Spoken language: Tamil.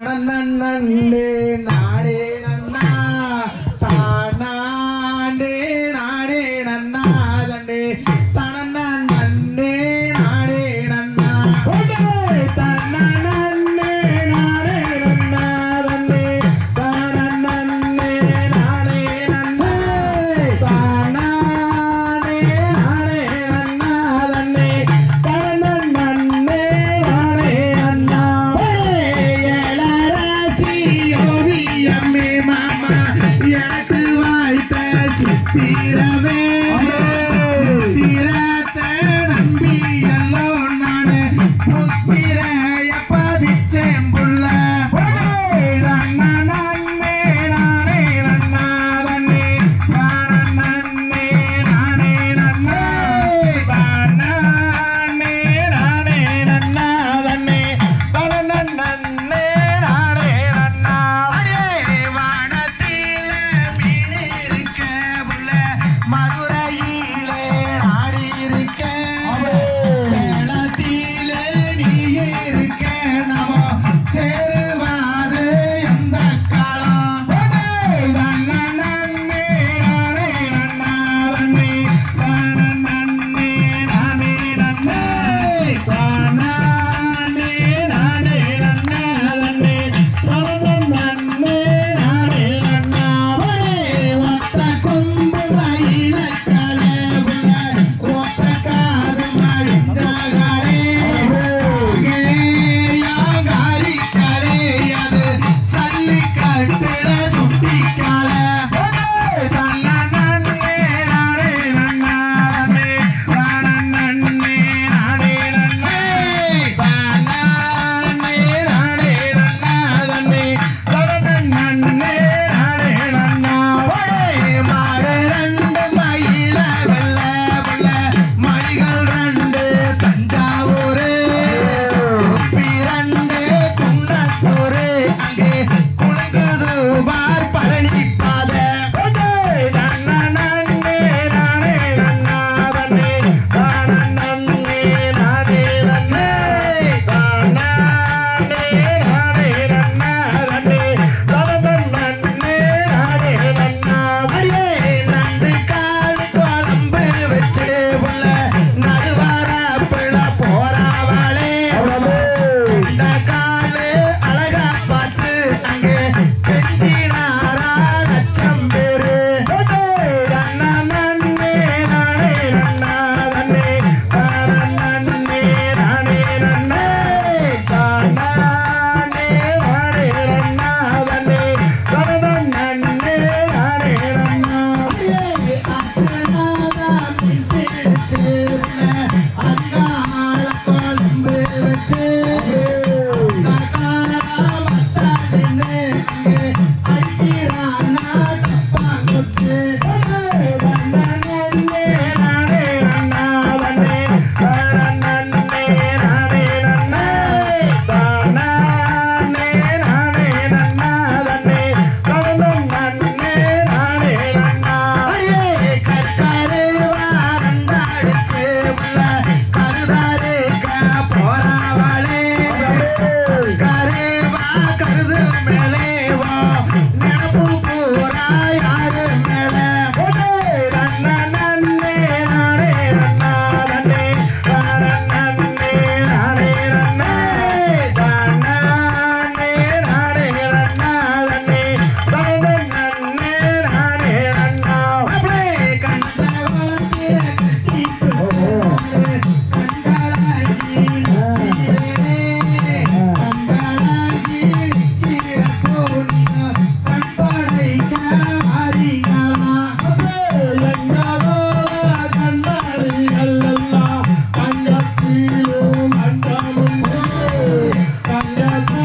நன்னே நாடே நன்னா தானாண்டே நாடே நன்னா தண்டே. தனன்னே நாடே நன்னா. தன்னா